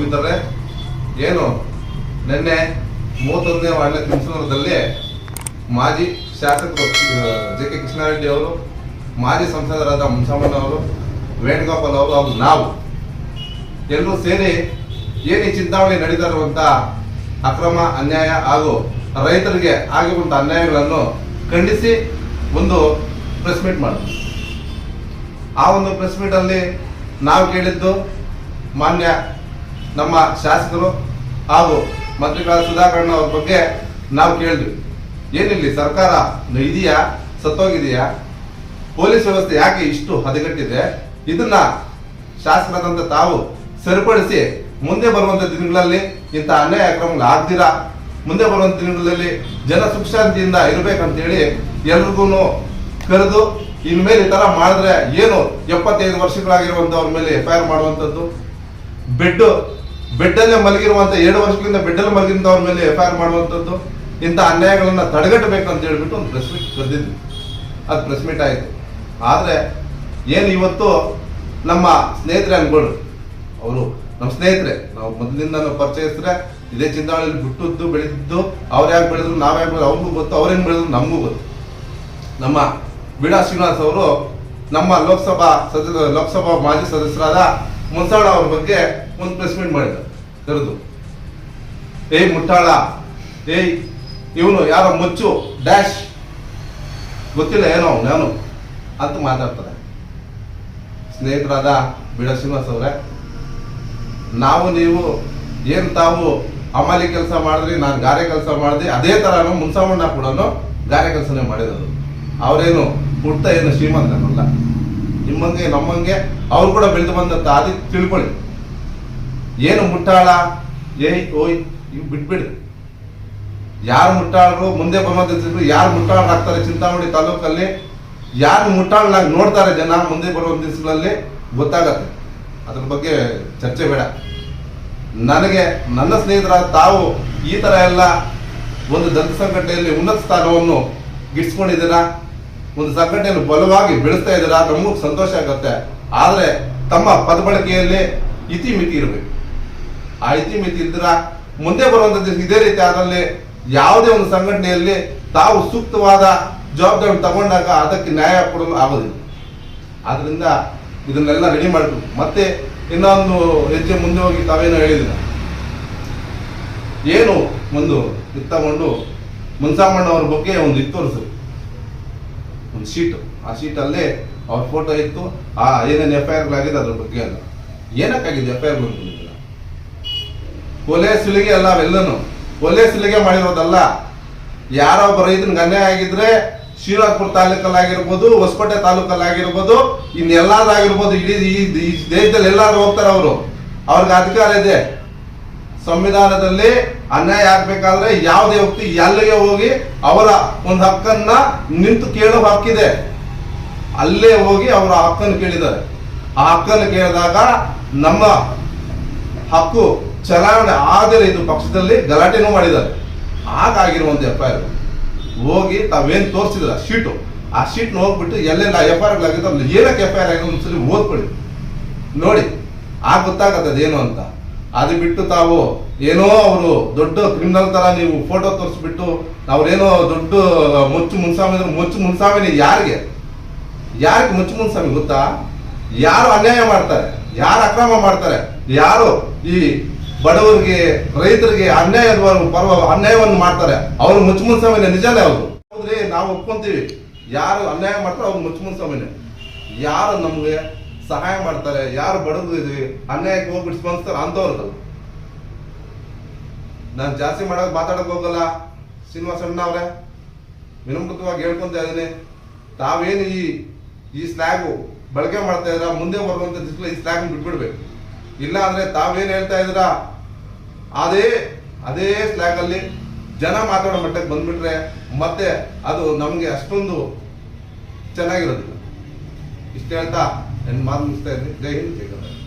ಮಿತ್ರರೇ ಏನು? ನಿನ್ನೆ ಮೂವತ್ತೊಂದನೇ ವಾರ್ಡ್ನ ತಿಮ್ಸನೂರದಲ್ಲಿ ಮಾಜಿ ಶಾಸಕರು ಜೆ ಕೆ ಕೃಷ್ಣಾರೆಡ್ಡಿ ಅವರು, ಮಾಜಿ ಸಂಸದರಾದ ಮುನ್ಸಮ್ಮಣ್ಣ ಅವರು, ವೇಣುಗೋಪಾಲ್ ಅವರು ಹಾಗೂ ನಾವು ಎಲ್ಲರೂ ಸೇರಿ ಏನು ಈ ಚಿಂತಾಮಣಿ ನಡೀತಾ ಇರುವಂತ ಅಕ್ರಮ ಅನ್ಯಾಯ ಹಾಗೂ ರೈತರಿಗೆ ಆಗಿರುವಂಥ ಅನ್ಯಾಯಗಳನ್ನು ಖಂಡಿಸಿ ಒಂದು ಪ್ರೆಸ್ ಮೀಟ್ ಮಾಡಿದ್ವಿ. ಆ ಒಂದು ಪ್ರೆಸ್ ಮೀಟ್ ಅಲ್ಲಿ ನಾವು ಕೇಳಿದ್ದು ಮಾನ್ಯ ನಮ್ಮ ಶಾಸಕರು ಹಾಗೂ ಮಂತ್ರಿಗಳ ಸುಧಾಕರಣ್ಣ ಅವ್ರ ಬಗ್ಗೆ ನಾವು ಕೇಳಿದ್ವಿ. ಏನಿಲ್ಲಿ ಸರ್ಕಾರ ಇದೆಯಾ? ಸತ್ತೋಗಿದೆಯಾ? ಪೊಲೀಸ್ ವ್ಯವಸ್ಥೆ ಯಾಕೆ ಇಷ್ಟು ಹದಗೆಟ್ಟಿದೆ? ಇದನ್ನ ಶಾಸಕರಾದಂತ ತಾವು ಸರಿಪಡಿಸಿ ಮುಂದೆ ಬರುವಂತ ದಿನಗಳಲ್ಲಿ ಇಂಥ ಅನ್ಯಾಯ ಕ್ರಮಗಳು ಆಗ್ದಿರಾ? ಮುಂದೆ ಬರುವಂತ ದಿನಗಳಲ್ಲಿ ಜನ ಸುಖ ಶಾಂತಿಯಿಂದ ಇರ್ಬೇಕಂತೇಳಿ ಎಲ್ರಿಗೂ ಕರೆದು ಇನ್ಮೇಲೆ ಈ ತರ ಮಾಡಿದ್ರೆ ಏನು ಎಪ್ಪತ್ತೈದು ವರ್ಷಗಳಾಗಿರುವಂತವ್ರ ಮೇಲೆ ಎಫ್ ಐ ಆರ್ ಮಾಡುವಂತದ್ದು ಬೆಡ್ ಬೆಡ್ಡಲ್ಲೇ ಮಲಗಿರುವಂತ ಎರಡು ವರ್ಷಗಳಿಂದ ಬೆಡ್ಡಲ್ಲಿ ಮಲಗಿರುವಂತವ್ರ ಮೇಲೆ ಎಫ್ ಐ ಆರ್ ಮಾಡುವಂತದ್ದು, ಇಂಥ ಅನ್ಯಾಯಗಳನ್ನ ತಡೆಗಟ್ಟಬೇಕು ಅಂತ ಹೇಳ್ಬಿಟ್ಟು ಒಂದು ಪ್ರೆಸ್ ಮೀಟ್ ಕರೆದಿದ್ವಿ. ಅದು ಪ್ರೆಸ್ ಮೀಟ್ ಆಯಿತು. ಆದರೆ ಏನು ಇವತ್ತು ನಮ್ಮ ಸ್ನೇಹಿತರೆ ಅನ್ಕೊಳ್ರಿ ಅವರು ನಮ್ಮ ಸ್ನೇಹಿತರೆ, ನಾವು ಮೊದಲಿಂದ ಪರಿಚಯಿಸಿದ್ರೆ ಇದೇ ಚಿಂತಾಮಣಿಯಲ್ಲಿ ಬಿಟ್ಟದ್ದು, ಬೆಳೆದಿದ್ದು, ಅವ್ರು ಯಾಕೆ ಬೆಳೆದ್ರು, ನಾವು ಯಾಕೆ ಬೆಳೆದ್ರು, ಅವ್ರಿಗೂ ಗೊತ್ತು ಅವ್ರೇನು ಬೆಳೆದ್ರು, ನಮಗೂ ಗೊತ್ತು. ನಮ್ಮ ವೀಣಾ ಶ್ರೀನಿವಾಸ್ ಅವರು ನಮ್ಮ ಲೋಕಸಭಾ ಸದಸ್ಯ, ಲೋಕಸಭಾ ಮಾಜಿ ಸದಸ್ಯರಾದ ಮುನ್ಸಾಳ ಅವ್ರ ಬಗ್ಗೆ ಒಂದು ಪ್ರೆಸ್ ಮೀಟ್ ಮಾಡಿದ ಕರೆದು ಏಯ್ ಮುಟ್ಟಾಳ, ಏಯ್ ಇವನು ಯಾರೋ ಮುಚ್ಚು, ಡ್ಯಾಶ್. ಗೊತ್ತಿಲ್ಲ ಏನೋ ನಾನು ಅಂತ ಮಾತಾಡ್ತಾರೆ ಸ್ನೇಹಿತರಾದ ಬಿಡ ಶ್ರೀನಿವಾಸ್ ಅವರೇ, ನಾವು ನೀವು ಏನು ತಾವು ಅಮಾಲಿ ಕೆಲಸ ಮಾಡಿದ್ರಿ, ನಾನು ಗಾರೆ ಕೆಲಸ ಮಾಡಿದ್ರಿ ಅದೇ ತರ ಮುನ್ಸಾಮಣ್ಣ ಕೂಡ ಗಾರೆ ಕೆಲಸನೇ ಮಾಡಿರೋದು. ಅವರೇನು ಹುಡ್ತಾ ಏನು ಶ್ರೀಮಂತನಲ್ಲ ನಿಮ್ಮಂಗೆ, ನಮ್ಮಂಗೆ, ಅವ್ರು ಕೂಡ ಬೆಳೆದು ಬಂದಂತ ಅದು ತಿಳ್ಕೊಳ್ಳಿ. ಏನು ಮುಟ್ಟಾಳ? ಏಯ್, ಓಯ್, ಇವ್ ಬಿಟ್ಬಿಡಿ. ಯಾರು ಮುಟ್ಟಾಳರು? ಮುಂದೆ ಬರುವಂತ ಯಾರು ಮುಟ್ಟಾಳರಾಗ್ತಾರೆ ಚಿಂತಾಮಣಿ ತಾಲೂಕಲ್ಲಿ? ಯಾರು ಮುಟ್ಟಾಳನಾಗಿ ನೋಡ್ತಾರೆ ಜನ ಮುಂದೆ ಬರುವ ದಿವಸಗಳಲ್ಲಿ? ಗೊತ್ತಾಗತ್ತೆ. ಅದ್ರ ಬಗ್ಗೆ ಚರ್ಚೆ ಬೇಡ. ನನಗೆ, ನನ್ನ ಸ್ನೇಹಿತರ ತಾವು ಈ ತರ ಎಲ್ಲ ಒಂದು ದಂತ ಸಂಘಟನೆಯಲ್ಲಿ ಉನ್ನತ ಸ್ಥಾನವನ್ನು ಗಿಟ್ಸ್ಕೊಂಡಿದ್ದೀರಾ ಒಂದು ಸಂಘಟನೆಯನ್ನು ಬಲವಾಗಿ ಬೆಳೆಸ್ತಾ ಇದ್ದೀರಾ? ನಮಗೂ ಸಂತೋಷ ಆಗುತ್ತೆ. ಆದರೆ ತಮ್ಮ ಪದಬಳಕೆಯಲ್ಲಿ ಇತಿಮಿತಿ ಇರಬೇಕು. ಆ ಇತಿಮಿತಿ ಇದ್ರ ಮುಂದೆ ಬರುವಂತ ಇದೇ ರೀತಿ ಅದರಲ್ಲಿ ಯಾವುದೇ ಒಂದು ಸಂಘಟನೆಯಲ್ಲಿ ತಾವು ಸೂಕ್ತವಾದ ಜವಾಬ್ದಾರಿ ತಗೊಂಡಾಗ ಅದಕ್ಕೆ ನ್ಯಾಯ ಕೊಡಲು ಆಗೋದಿಲ್ಲ. ಆದ್ರಿಂದ ಇದನ್ನೆಲ್ಲ ರೆಡಿ ಮಾಡಬೇಕು. ಮತ್ತೆ ಇನ್ನೊಂದು ಹೆಜ್ಜೆ ಮುಂದೆ ಹೋಗಿ ತಾವೇನು ಹೇಳಿದಿಲ್ಲ. ಏನು ಒಂದು ಇದು ತಗೊಂಡು ಮುನ್ಸಾಮಣ್ಣ ಅವ್ರ ಬಗ್ಗೆ ಒಂದು ಇತ್ತು ಒಂದು ಶೀಟ್. ಆ ಶೀಟಲ್ಲೇ ಅವ್ರ ಫೋಟೋ ಇತ್ತು. ಆ ಏನೇನು ಎಫ್ ಐ ಆರ್ಗಳಾಗಿದೆ ಅದ್ರ ಬಗ್ಗೆ ಅಲ್ಲ. ಏನಕ್ಕಾಗಿದೆ ಎಫ್ ಐ ಕೊಲೆ ಸುಲಿಗೆ ಅಲ್ಲ ಅವೆಲ್ಲನು. ಕೊಲೆ ಸುಲಿಗೆ ಮಾಡಿರೋದಲ್ಲ. ಯಾರೋ ಒಬ್ಬ ರೈತನಿಗೆ ಅನ್ಯಾಯ ಆಗಿದ್ರೆ ಶ್ರೀರಾಜ್ಪುರ ತಾಲೂಕಲ್ಲಾಗಿರ್ಬೋದು ಹೊಸಕೋಟೆ ತಾಲೂಕಲ್ಲಾಗಿರ್ಬೋದು ಇನ್ನೆಲ್ಲಾದ್ರಾಗಿರ್ಬೋದು ಇಡೀ ಈ ದೇಶದಲ್ಲಿ ಎಲ್ಲಾರು ಹೋಗ್ತಾರೆ ಅವರು. ಅವ್ರಿಗೆ ಅಧಿಕಾರ ಇದೆ. ಸಂವಿಧಾನದಲ್ಲಿ ಅನ್ಯಾಯ ಆಗ್ಬೇಕಾದ್ರೆ ಯಾವುದೇ ವ್ಯಕ್ತಿ ಎಲ್ಲಿಗೆ ಹೋಗಿ ಅವರ ಒಂದು ಹಕ್ಕನ್ನ ನಿಂತು ಕೇಳೋ ಹಕ್ಕಿದೆ. ಅಲ್ಲೇ ಹೋಗಿ ಅವರ ಹಕ್ಕನ್ನು ಕೇಳಿದ್ದಾರೆ. ಆ ಹಕ್ಕನ್ನು ಕೇಳಿದಾಗ ನಮ್ಮ ಹಕ್ಕು ಚಲಾವಣೆ ಆದರೆ ಇದು ಪಕ್ಷದಲ್ಲಿ ಗಲಾಟೆನೂ ಮಾಡಿದ್ದಾರೆ. ಹಾಗಾಗಿರುವಂತ ಎಫ್ ಐ ಆರ್ ಹೋಗಿ ತಾವೇನು ತೋರಿಸಿದ್ರ? ಶೀಟು. ಆ ಶೀಟ್ ಹೋಗ್ಬಿಟ್ಟು ಎಲ್ಲೆಲ್ಲ ಎಫ್ ಐ ಆರ್ ಆಗಿದೆ ಅಲ್ಲಿ ಏನಕ್ಕೆ ಎಫ್ ಐ ಆರ್ ಆಗಿದೆ ಒಂದ್ಸಲಿ ಓದ್ಕೊಳ್ಳಿ. ನೋಡಿ ಆ ಗೊತ್ತಾಗತ್ತೆ ಅದೇನು ಅಂತ. ಅದು ಬಿಟ್ಟು ತಾವು ಏನೋ ಅವರು ದೊಡ್ಡ ಕ್ರಿಮಿನಲ್ ತರ ನೀವು ಫೋಟೋ ತೋರಿಸ್ಬಿಟ್ಟು ಅವ್ರೇನೋ ದೊಡ್ಡ ಮುಚ್ಚು ಮುನ್ಸಾಮಿ ಅಂದ್ರೆ ಮುಚ್ಚು ಮುನ್ಸಾಮಿನಿ ಯಾರಿಗೆ? ಯಾರಿಗೆ ಮುಚ್ಚು ಮುನ್ಸಾಮಿ ಗೊತ್ತಾ? ಯಾರು ಅನ್ಯಾಯ ಮಾಡ್ತಾರೆ? ಯಾರು ಅಕ್ರಮ ಮಾಡ್ತಾರೆ? ಯಾರು ಈ ಬಡವರಿಗೆ, ರೈತರಿಗೆ ಅನ್ಯಾಯ ಪರ್ವ, ಅನ್ಯಾಯವನ್ನು ಮಾಡ್ತಾರೆ. ಅವ್ರು ಮುಚ್ಚುಮುನ್ ಸಮಯ ನಿಜಾನೇ ಅವರು. ಹೌದ್ರಿ, ನಾವು ಒಪ್ಕೊಂತೀವಿ. ಯಾರು ಅನ್ಯಾಯ ಮಾಡ್ತಾರೆ ಅವ್ರು ಮುಚ್ಚುಮುನ್ ಸಮಯ ಯಾರು ನಮ್ಗೆ ಸಹಾಯ ಮಾಡ್ತಾರೆ, ಯಾರು ಬಡವರಿದ್ವಿ ಅನ್ಯಾಯಕ್ಕೆ ಹೋಗ್ಬಿಟ್ಟು ಸ್ಪಂದಿಸ್ತಾರೆ ಅಂತವ್ರದ್ದು ನಾನು ಜಾಸ್ತಿ ಮಾಡೋಕೆ ಮಾತಾಡಕ್ ಹೋಗಲ್ಲ, ಶ್ರೀನಿವಾಸ ಅಣ್ಣ ಅವ್ರೆ. ವಿನಮ್ರತವಾಗಿ ಹೇಳ್ಕೊಂತ ಇದ್ದೀನಿ. ತಾವೇನು ಈ ಈ ಸ್ಲ್ಯಾಗು ಬಳಕೆ ಮಾಡ್ತಾ ಇದ್ರ ಮುಂದೆ ಬರುವಂತ ದಿಸ್ಲ ಈ ಸ್ಲ್ಯಾಗ್ ಬಿಟ್ಬಿಡ್ಬೇಕು. ಇಲ್ಲ ಅಂದ್ರೆ ತಾವೇನ್ ಹೇಳ್ತಾ ಇದ್ದೀರಾ ಅದೇ ಅದೇ ಸ್ಲ್ಯಾಗ್ ಅಲ್ಲಿ ಜನ ಮಾತಾಡೋ ಮಟ್ಟಕ್ಕೆ ಬಂದ್ಬಿಟ್ರೆ ಮತ್ತೆ ಅದು ನಮಗೆ ಅಷ್ಟೊಂದು ಚೆನ್ನಾಗಿರೋದಿಲ್ಲ. ಇಷ್ಟ ಹೇಳ್ತಾ, ನನ್ನ ಮಾತು ಮುಗಿಸ್ತಾ ಇದ್ದೀನಿ. ಜೈ ಹಿಂದ್, ಜೈ ಕರ್ನಾಟಕ.